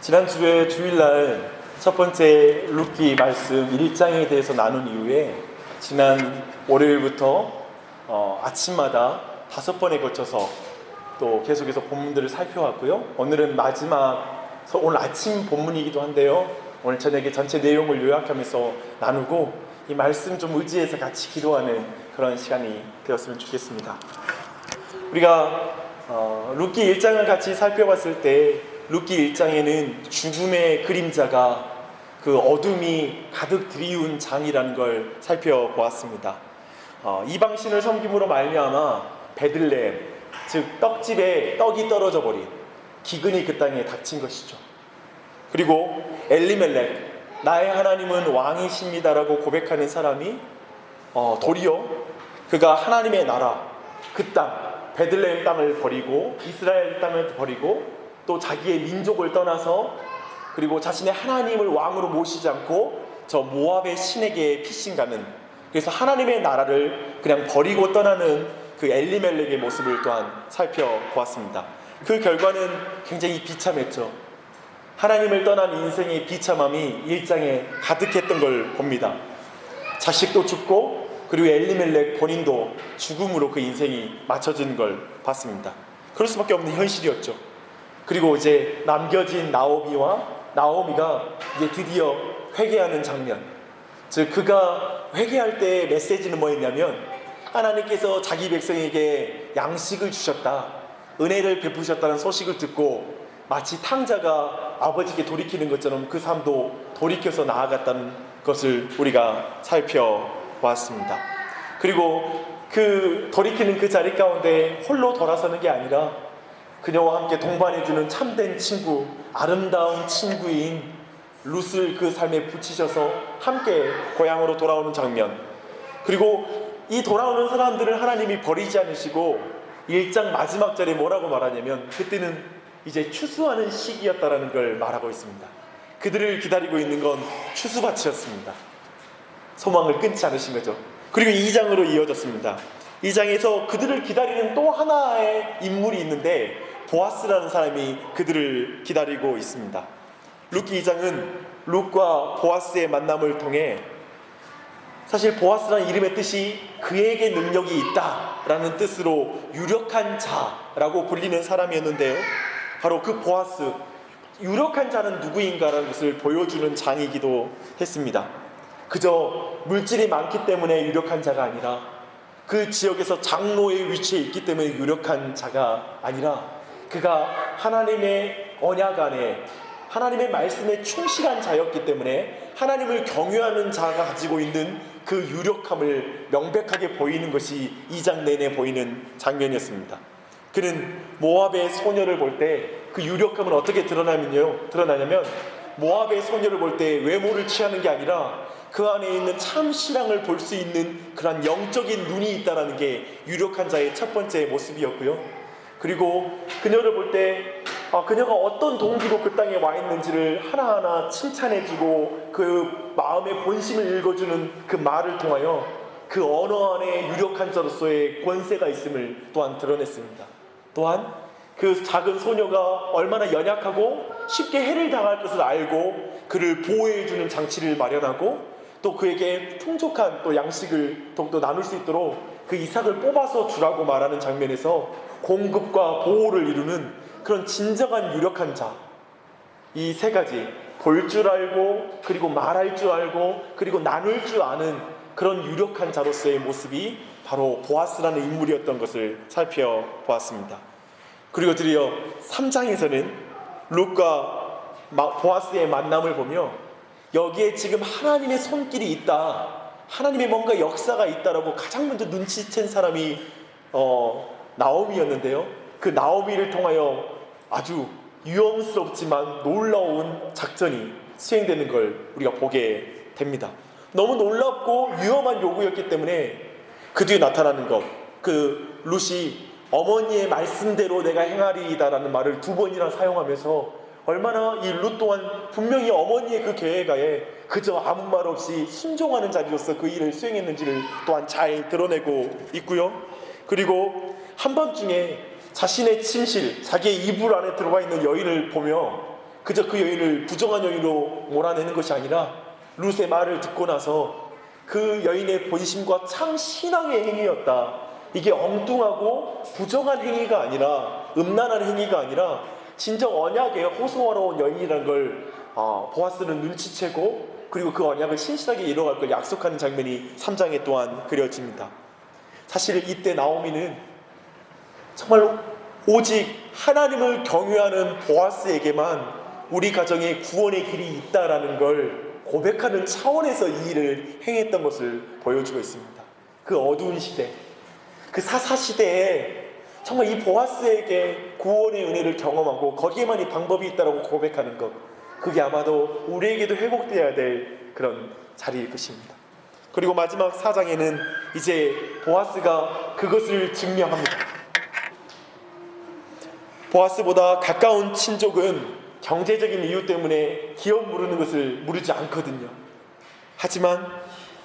지난주에 주일날 첫 번째 루키 말씀 1장에 대해서 나눈 이후에 지난 월요일부터 어, 아침마다 다섯 번에 거쳐서 또 계속해서 본문들을 살펴왔고요. 오늘은 마지막 서- 오늘 아침 본문이기도 한데요. 오늘 저녁에 전체 내용을 요약하면서 나누고 이 말씀 좀 의지해서 같이 기도하는 그런 시간이 되었으면 좋겠습니다. 우리가 어, 루키 1장을 같이 살펴봤을 때 루키 1장에는 죽음의 그림자가 그 어둠이 가득 드리운 장이라는 걸 살펴보았습니다. 어, 이방신을 섬김으로 말미암아 베들레헴 즉 떡집에 떡이 떨어져 버린 기근이 그 땅에 닥친 것이죠. 그리고 엘리멜렉 나의 하나님은 왕이십니다라고 고백하는 사람이 어, 도리어 그가 하나님의 나라 그 땅 베들레헴 땅을 버리고 이스라엘 땅을 버리고 또 자기의 민족을 떠나서 그리고 자신의 하나님을 왕으로 모시지 않고 저 모압의 신에게 피신 가는 그래서 하나님의 나라를 그냥 버리고 떠나는 그 엘리멜렉의 모습을 또한 살펴보았습니다. 그 결과는 굉장히 비참했죠. 하나님을 떠난 인생의 비참함이 일장에 가득했던 걸 봅니다. 자식도 죽고 그리고 엘리멜렉 본인도 죽음으로 그 인생이 맞춰진 걸 봤습니다. 그럴 수밖에 없는 현실이었죠. 그리고 이제 남겨진 나오미와 나오미가 이제 드디어 회개하는 장면. 즉 그가 회개할 때 메시지는 뭐였냐면 하나님께서 자기 백성에게 양식을 주셨다. 은혜를 베푸셨다는 소식을 듣고 마치 탕자가 아버지께 돌이키는 것처럼 그 삶도 돌이켜서 나아갔다는 것을 우리가 살펴보았습니다. 그리고 그 돌이키는 그 자리 가운데 홀로 돌아서는 게 아니라 그녀와 함께 동반해주는 참된 친구, 아름다운 친구인 룻을 그 삶에 붙이셔서 함께 고향으로 돌아오는 장면. 그리고 이 돌아오는 사람들을 하나님이 버리지 않으시고 일장 마지막 절에 뭐라고 말하냐면 그때는 이제 추수하는 시기였다라는 걸 말하고 있습니다. 그들을 기다리고 있는 건 추수밭이었습니다. 소망을 끊지 않으신 거죠. 그리고 2장으로 이어졌습니다. 2장에서 그들을 기다리는 또 하나의 인물이 있는데 보아스라는 사람이 그들을 기다리고 있습니다. 루키 2장은 룩과 보아스의 만남을 통해 사실 보아스라는 이름의 뜻이 그에게 능력이 있다라는 뜻으로 유력한 자라고 불리는 사람이었는데요. 바로 그 보아스 유력한 자는 누구인가라는 것을 보여주는 장이기도 했습니다. 그저 물질이 많기 때문에 유력한 자가 아니라 그 지역에서 장로의 위치에 있기 때문에 유력한 자가 아니라 그가 하나님의 언약 안에 하나님의 말씀에 충실한 자였기 때문에 하나님을 경유하는 자가 가지고 있는 그 유력함을 명백하게 보이는 것이 이 장 내내 보이는 장면이었습니다. 그는 모압의 소녀를 볼 때 그 유력함은 어떻게 드러나면요? 드러나냐면 모압의 소녀를 볼 때 외모를 취하는 게 아니라 그 안에 있는 참 신앙을 볼 수 있는 그러한 영적인 눈이 있다라는 게 유력한 자의 첫 번째 모습이었고요. 그리고 그녀를 볼때 아, 그녀가 어떤 동기로 그 땅에 와 있는지를 하나하나 칭찬해주고 그 마음의 본심을 읽어주는 그 말을 통하여 그 언어 안에 유력한 자로서의 권세가 있음을 또한 드러냈습니다. 또한 그 작은 소녀가 얼마나 연약하고 쉽게 해를 당할 것을 알고 그를 보호해주는 장치를 마련하고 또 그에게 풍족한 또 양식을 더욱더 나눌 수 있도록 그 이삭을 뽑아서 주라고 말하는 장면에서 공급과 보호를 이루는 그런 진정한 유력한 자. 이 세 가지. 볼 줄 알고, 그리고 말할 줄 알고, 그리고 나눌 줄 아는 그런 유력한 자로서의 모습이 바로 보아스라는 인물이었던 것을 살펴보았습니다. 그리고 드디어 3장에서는 룩과 보아스의 만남을 보며 여기에 지금 하나님의 손길이 있다. 하나님의 뭔가 역사가 있다라고 가장 먼저 눈치챈 사람이 어, 나오미였는데요. 그 나오미를 통하여 아주 위험스럽지만 놀라운 작전이 수행되는 걸 우리가 보게 됩니다. 너무 놀랍고 위험한 요구였기 때문에 그 뒤에 나타나는 것, 그 룻이 어머니의 말씀대로 내가 행하리이다라는 말을 두 번이나 사용하면서 얼마나 이 룻 또한 분명히 어머니의 그 계획하에 그저 아무 말 없이 순종하는 자리로서 그 일을 수행했는지를 또한 잘 드러내고 있고요. 그리고 한밤중에 자신의 침실, 자기의 이불 안에 들어가 있는 여인을 보며 그저 그 여인을 부정한 여인으로 몰아내는 것이 아니라 룻의 말을 듣고 나서 그 여인의 본심과 참 신앙의 행위였다. 이게 엉뚱하고 부정한 행위가 아니라 음란한 행위가 아니라 진정 언약의 호소하러 온 여인이라는 걸 어, 보아스는 눈치채고 그리고 그 언약을 신실하게 이뤄갈 걸 약속하는 장면이 3장에 또한 그려집니다. 사실 이때 나오미는 정말 오직 하나님을 경외하는 보아스에게만 우리 가정에 구원의 길이 있다라는 걸 고백하는 차원에서 이 일을 행했던 것을 보여주고 있습니다. 그 어두운 시대, 그 사사 시대에 정말 이 보아스에게 구원의 은혜를 경험하고 거기에만 이 방법이 있다라고 고백하는 것, 그게 아마도 우리에게도 회복되어야 될 그런 자리일 것입니다. 그리고 마지막 사장에는 이제 보아스가 그것을 증명합니다. 보아스보다 가까운 친족은 경제적인 이유 때문에 기업 무르는 것을 무르지 않거든요. 하지만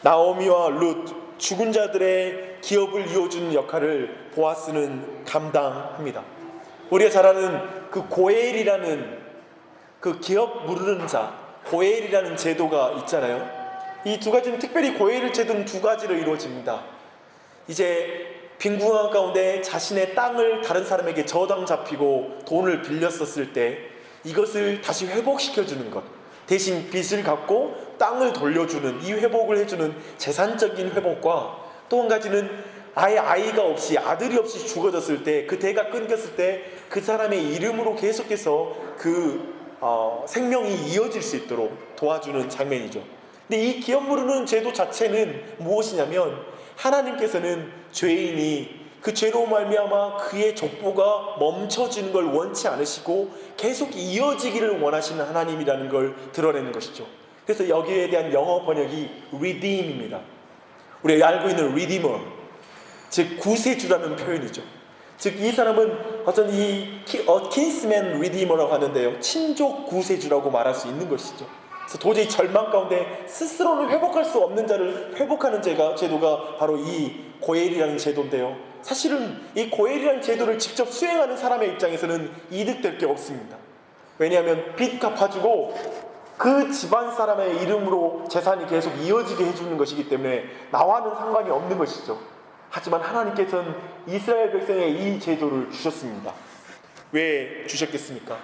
나오미와 룻 죽은 자들의 기업을 이어주는 역할을 보아스는 감당합니다. 우리가 잘 아는 그 고엘이라는 그 기업 무르는 자 고엘이라는 제도가 있잖아요. 이 두 가지는 특별히 고엘 제도는 두 가지로 이루어집니다. 이제 빈궁한 가운데 자신의 땅을 다른 사람에게 저당 잡히고 돈을 빌렸었을 때 이것을 다시 회복시켜 주는 것. 대신 빚을 갚고 땅을 돌려주는 이 회복을 해주는 재산적인 회복과 또 한 가지는 아예 아이가 없이 아들이 없이 죽어졌을 때 그 대가 끊겼을 때 그 사람의 이름으로 계속해서 그 어, 생명이 이어질 수 있도록 도와주는 장면이죠. 근데 이 기업 무르는 제도 자체는 무엇이냐면 하나님께서는 죄인이 그 죄로 말미암아 그의 족보가 멈춰지는 걸 원치 않으시고 계속 이어지기를 원하시는 하나님이라는 걸 드러내는 것이죠. 그래서 여기에 대한 영어 번역이 redeem입니다. 우리가 알고 있는 redeemer, 즉 구세주라는 표현이죠. 즉 이 사람은 어떤 이 어, kinsman redeemer라고 하는데요, 친족 구세주라고 말할 수 있는 것이죠. 그래서 도저히 절망 가운데 스스로는 회복할 수 없는 자를 회복하는 제가, 제도가 바로 이 고엘이라는 제도인데요. 사실은 이 고엘이라는 제도를 직접 수행하는 사람의 입장에서는 이득될 게 없습니다. 왜냐하면 빚 갚아주고 그 집안 사람의 이름으로 재산이 계속 이어지게 해주는 것이기 때문에 나와는 상관이 없는 것이죠. 하지만 하나님께서는 이스라엘 백성에 이 제도를 주셨습니다. 왜 주셨겠습니까?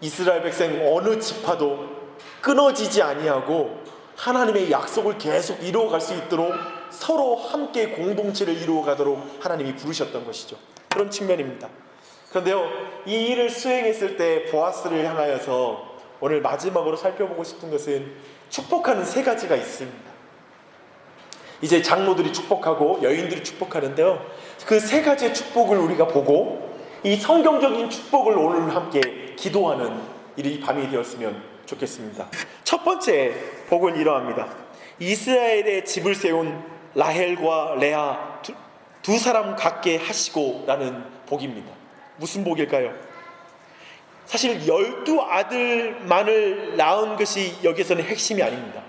이스라엘 백성 어느 지파도 끊어지지 아니하고 하나님의 약속을 계속 이루어갈 수 있도록 서로 함께 공동체를 이루어가도록 하나님이 부르셨던 것이죠. 그런 측면입니다. 그런데요, 이 일을 수행했을 때 보아스를 향하여서 오늘 마지막으로 살펴보고 싶은 것은 축복하는 세 가지가 있습니다. 이제 장로들이 축복하고 여인들이 축복하는데요. 그 세 가지의 축복을 우리가 보고 이 성경적인 축복을 오늘 함께 기도하는 이 밤이 되었으면 좋겠습니다. 첫 번째 복은 이러합니다. 이스라엘의 집을 세운 라헬과 레아 두, 두 사람 갖게 하시고라는 복입니다. 무슨 복일까요? 사실 열두 아들만을 낳은 것이 여기서는 핵심이 아닙니다.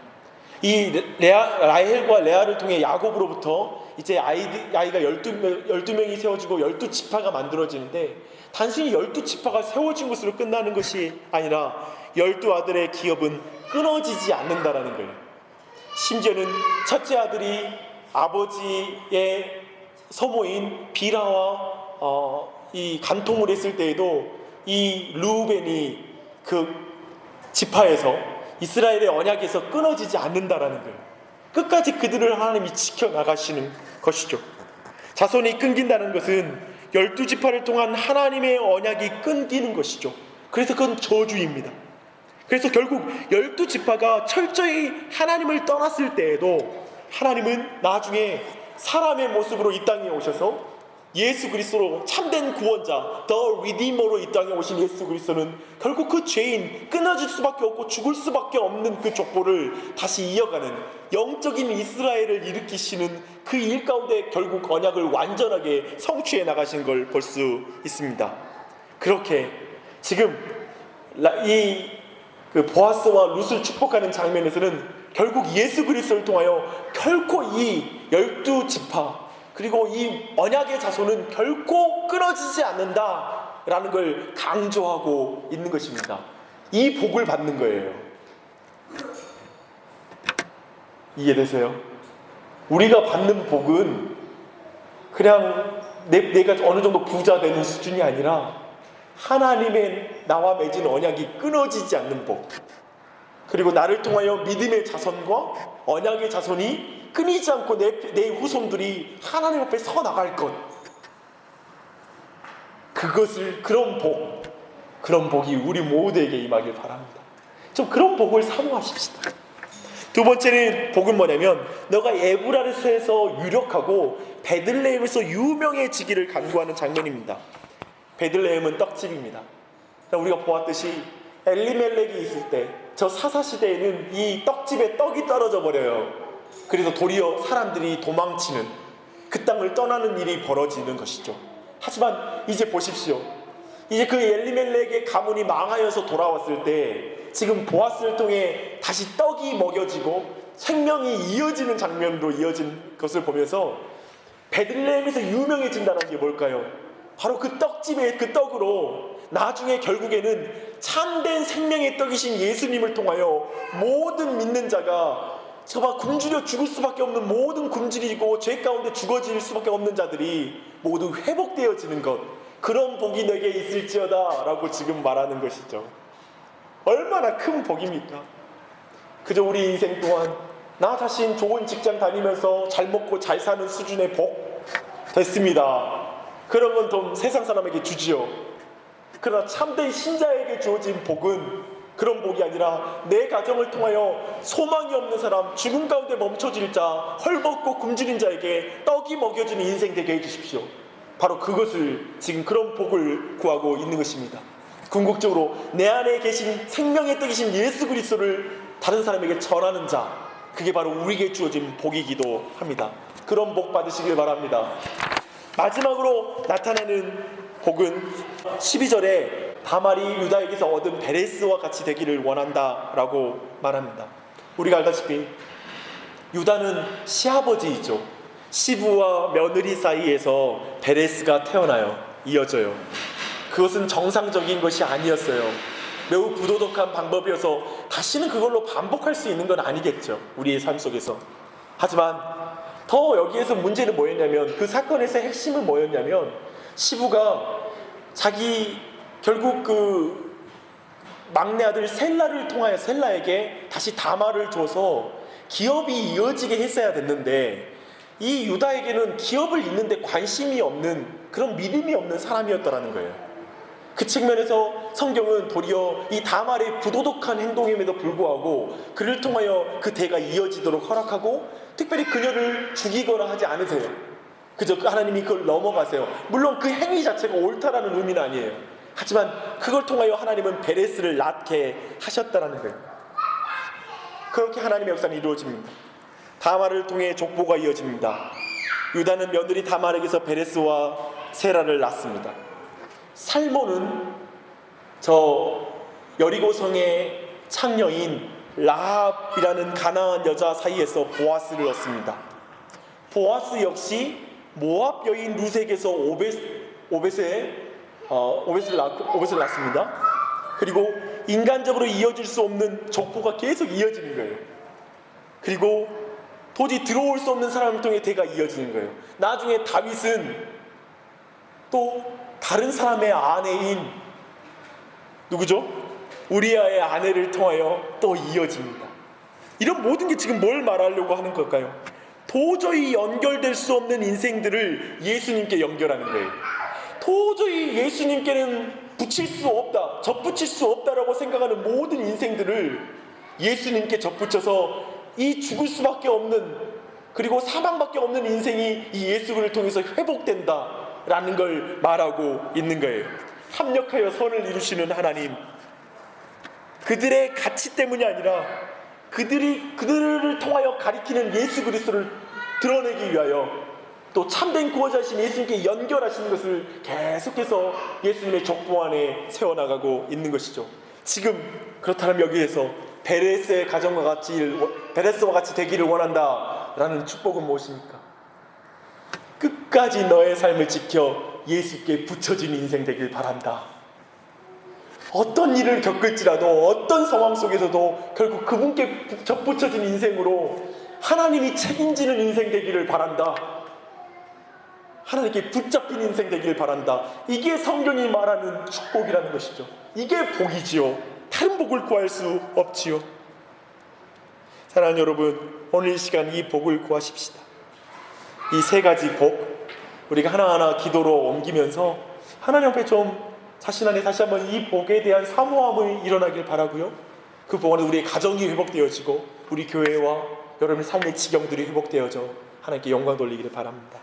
이 레아, 라헬과 레아를 통해 야곱으로부터 이제 아이들, 아이가 12명, 12명이 세워지고 12지파가 만들어지는데 단순히 12지파가 세워진 것으로 끝나는 것이 아니라 12아들의 기업은 끊어지지 않는다라는 거예요. 심지어는 첫째 아들이 아버지의 서모인 비라와 어, 이 간통을 했을 때에도 이 루벤이 그 지파에서 이스라엘의 언약에서 끊어지지 않는다라는 거예요. 끝까지 그들을 하나님이 지켜 나가시는 것이죠. 자손이 끊긴다는 것은 열두 지파를 통한 하나님의 언약이 끊기는 것이죠. 그래서 그건 저주입니다. 그래서 결국 열두 지파가 철저히 하나님을 떠났을 때에도 하나님은 나중에 사람의 모습으로 이 땅에 오셔서 예수 그리스도로 참된 구원자, 더 리디머로 이 땅에 오신 예수 그리스도는 결국 그 죄인 끊어질 수밖에 없고 죽을 수밖에 없는 그 족보를 다시 이어가는 영적인 이스라엘을 일으키시는 그 일 가운데 결국 언약을 완전하게 성취해 나가신 걸 볼 수 있습니다. 그렇게 지금 이 그 보아스와 룻을 축복하는 장면에서는 결국 예수 그리스도를 통하여 결코 이 열두 지파 그리고 이 언약의 자손은 결코 끊어지지 않는다라는 걸 강조하고 있는 것입니다. 이 복을 받는 거예요. 이해되세요? 우리가 받는 복은 그냥 내, 내가 어느 정도 부자 되는 수준이 아니라 하나님의 나와 맺은 언약이 끊어지지 않는 복. 그리고 나를 통하여 믿음의 자손과 언약의 자손이 끊이지 않고 내, 내 후손들이 하나님 앞에 서 나갈 것. 그것을 그런 복, 그런 복이 우리 모두에게 임하길 바랍니다. 좀 그런 복을 사모하십시다. 두 번째는 복은 뭐냐면 너가 에브라스에서 유력하고 베들레헴에서 유명해지기를 간구하는 장면입니다. 베들레헴은 떡집입니다. 우리가 보았듯이 엘리멜렉이 있을 때 저 사사 시대에는 이 떡집에 떡이 떨어져 버려요. 그래서 도리어 사람들이 도망치는 그 땅을 떠나는 일이 벌어지는 것이죠. 하지만 이제 보십시오. 이제 그 엘리멜렉의 가문이 망하여서 돌아왔을 때 지금 보아스를 통해 다시 떡이 먹여지고 생명이 이어지는 장면으로 이어진 것을 보면서 베들레헴에서 유명해진다는 게 뭘까요? 바로 그 떡집의 그 떡으로 나중에 결국에는 참된 생명의 떡이신 예수님을 통하여 모든 믿는 자가 저봐 굶주려 죽을 수밖에 없는 모든 굶주리고 죄 가운데 죽어질 수밖에 없는 자들이 모두 회복되어지는 것. 그런 복이 너에게 있을지어다 라고 지금 말하는 것이죠. 얼마나 큰 복입니까? 그저 우리 인생 동안 나 자신 좋은 직장 다니면서 잘 먹고 잘 사는 수준의 복 됐습니다 건좀 세상 사람에게 주지요 그러나 참된 신자에게 주어진 복은 그런 복이 아니라 내 가정을 통하여 소망이 없는 사람, 죽음 가운데 멈춰질 자, 헐벗고 굶주린 자에게 떡이 먹여주는 인생 되게 해주십시오. 바로 그것을 지금 그런 복을 구하고 있는 것입니다. 궁극적으로 내 안에 계신 생명의 떡이신 예수 그리스도를 다른 사람에게 전하는 자, 그게 바로 우리에게 주어진 복이기도 합니다. 그런 복 받으시길 바랍니다. 마지막으로 나타나는 복은 12절에 다말이 유다에게서 얻은 베레스와 같이 되기를 원한다라고 말합니다. 우리가 알다시피 유다는 시아버지이죠. 시부와 며느리 사이에서 베레스가 태어나요. 이어져요. 그것은 정상적인 것이 아니었어요. 매우 부도덕한 방법이어서 다시는 그걸로 반복할 수 있는 건 아니겠죠. 우리의 삶 속에서. 하지만 더 여기에서 문제는 뭐였냐면 그 사건에서 핵심은 뭐였냐면 시부가 자기 결국 그 막내 아들 셀라를 통하여 셀라에게 다시 다말을 줘서 기업이 이어지게 했어야 됐는데 이 유다에게는 기업을 잇는데 관심이 없는 그런 믿음이 없는 사람이었더라는 거예요. 그 측면에서 성경은 도리어 이 다말의 부도덕한 행동임에도 불구하고 그를 통하여 그 대가 이어지도록 허락하고 특별히 그녀를 죽이거나 하지 않으세요. 그저 그 하나님이 그걸 넘어가세요. 물론 그 행위 자체가 옳다라는 의미는 아니에요. 하지만 그걸 통하여 하나님은 베레스를 낳게 하셨다라는 거예요. 그렇게 하나님의 역사는 이루어집니다. 다말을 통해 족보가 이어집니다. 유다는 며느리 다말에게서 베레스와 세라를 낳습니다. 살모는 저 여리고성의 창녀인 라합이라는 가나안 여자 사이에서 보아스를 얻습니다. 보아스 역시 모압 여인 루색에서 오벳 오벳의 어, 오벳을 낳고 오벳을 낳습니다. 그리고 인간적으로 이어질 수 없는 족보가 계속 이어지는 거예요. 그리고 도저히 들어올 수 없는 사람을 통해 대가 이어지는 거예요. 나중에 다윗은 또 다른 사람의 아내인 누구죠? 우리아의 아내를 통하여 또 이어집니다. 이런 모든 게 지금 뭘 말하려고 하는 걸까요? 도저히 연결될 수 없는 인생들을 예수님께 연결하는 거예요. 도저히 예수님께는 붙일 수 없다, 접붙일 수 없다라고 생각하는 모든 인생들을 예수님께 접붙여서 이 죽을 수밖에 없는 그리고 사망밖에 없는 인생이 이 예수를 통해서 회복된다라는 걸 말하고 있는 거예요. 합력하여 선을 이루시는 하나님. 그들의 가치 때문이 아니라 그들이 그들을 통하여 가리키는 예수 그리스도를 드러내기 위하여 또 참된 구원자신 예수님께 연결하시는 것을 계속해서 예수님의 족보 안에 세워나가고 있는 것이죠. 지금 그렇다면 여기에서 베레스의 가정과 같이 베레스와 같이 되기를 원한다라는 축복은 무엇입니까? 끝까지 너의 삶을 지켜 예수께 붙여진 인생 되길 바란다. 어떤 일을 겪을지라도 어떤 상황 속에서도 결국 그분께 접붙여진 인생으로 하나님이 책임지는 인생 되기를 바란다. 하나님께 붙잡힌 인생 되기를 바란다. 이게 성경이 말하는 축복이라는 것이죠. 이게 복이지요. 다른 복을 구할 수 없지요. 사랑하는 여러분, 오늘 이 시간 이 복을 구하십시다. 이 세 가지 복, 우리가 하나하나 기도로 옮기면서 하나님 앞에 좀 자신 안에 다시 한번 이 복에 대한 사모함이 일어나길 바라고요. 그 복 안에 우리의 가정이 회복되어지고 우리 교회와 여러분의 삶의 지경들이 회복되어져 하나님께 영광 돌리기를 바랍니다.